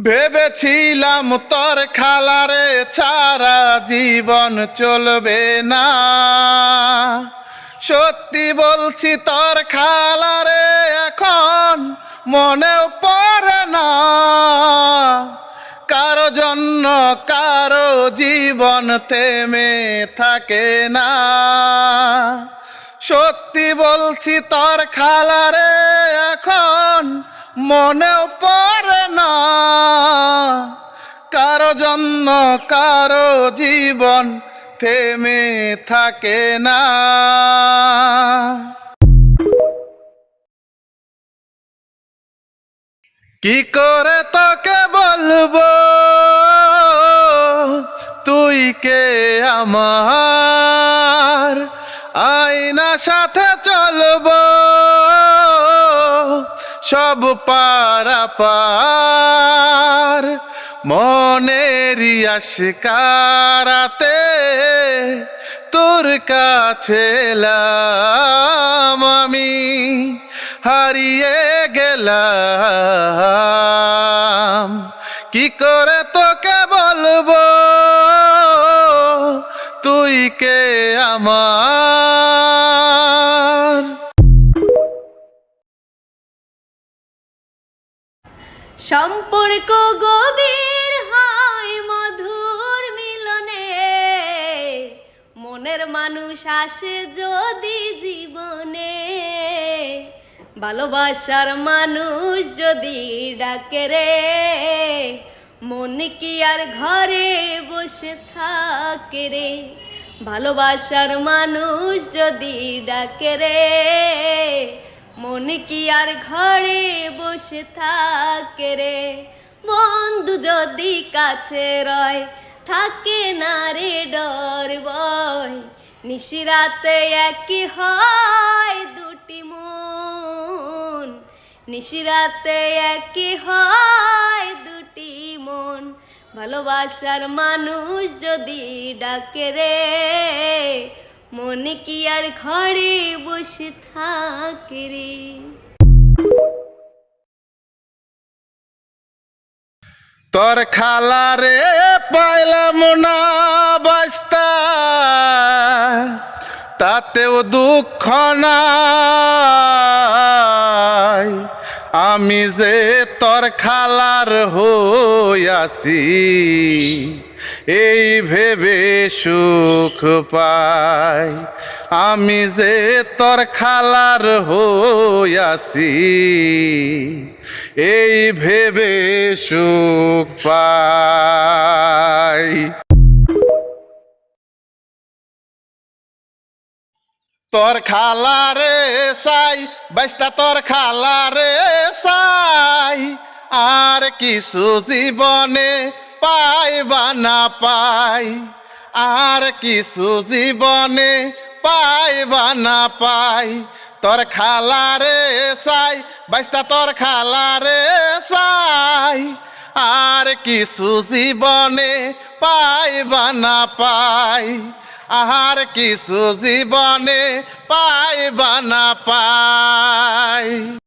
ভেবেছিলাম তোর খালারে ছাড়া জীবন চলবে না। সত্যি বলছি তোর খালারে এখন মনেও পড়ে না। কারও জন্য কারও জীবন থেমে থাকে না। সত্যি বলছি তোর খালারে এখন মনেও পড়ে না। কারও জন্য, কারও জীবন থেমে থাকে না। কি করে তোকে বলব? তুই কে আমার? আয়না সাথে চলবো। সব পারা পার। মনেরই আশকারাতে তোর কাছে আমি। হারিয়ে গেলাম। কি করে তোকে বলব? তুই কে আমার সম্পর্ক গভীর হয় মধুর মিলনে। মনের মানুষ আসে যদি জীবনে। ভালোবাসার মানুষ যদি ডাকে রে। মন কি আর ঘরে বসে থাকে রে? ভালোবাসার মানুষ যদি ডাকে রে। মন কি আর ঘরে বসে থাকে রে? বন্ধু যদি কাছে রয়, থাকে না রে ডর বয়। নিশিরাতে একই হয় দুটি মন। নিশিরাতে একই হয় দুটি মন। ভালোবাসার মানুষ যদি ডাকে রে মন কি আর ঘরে বসে থাকে রে? তোর খালারে পাইলাম না বাস্তা, তাতেও দুঃখ নাই। আমি যে তোর খালার হইয়াছি, এই ভেবে সুখ পাই। আমি যে তোর খালার হইয়াছি, এই ভেবে সুখ পাই। তোর খালারে সাই বাইস্তা তোর খালারে সাই। আর কিছু জীবনে পাই বা না পাই, আর কিছু জীবনে পাই বা না পাই। তোর খালারে সাই বাইস্তা তোর খালারে সাই, আর কিছু জীবনে পাই বা না পাই। আহার কিছু জীবনে পাই বা না পাই।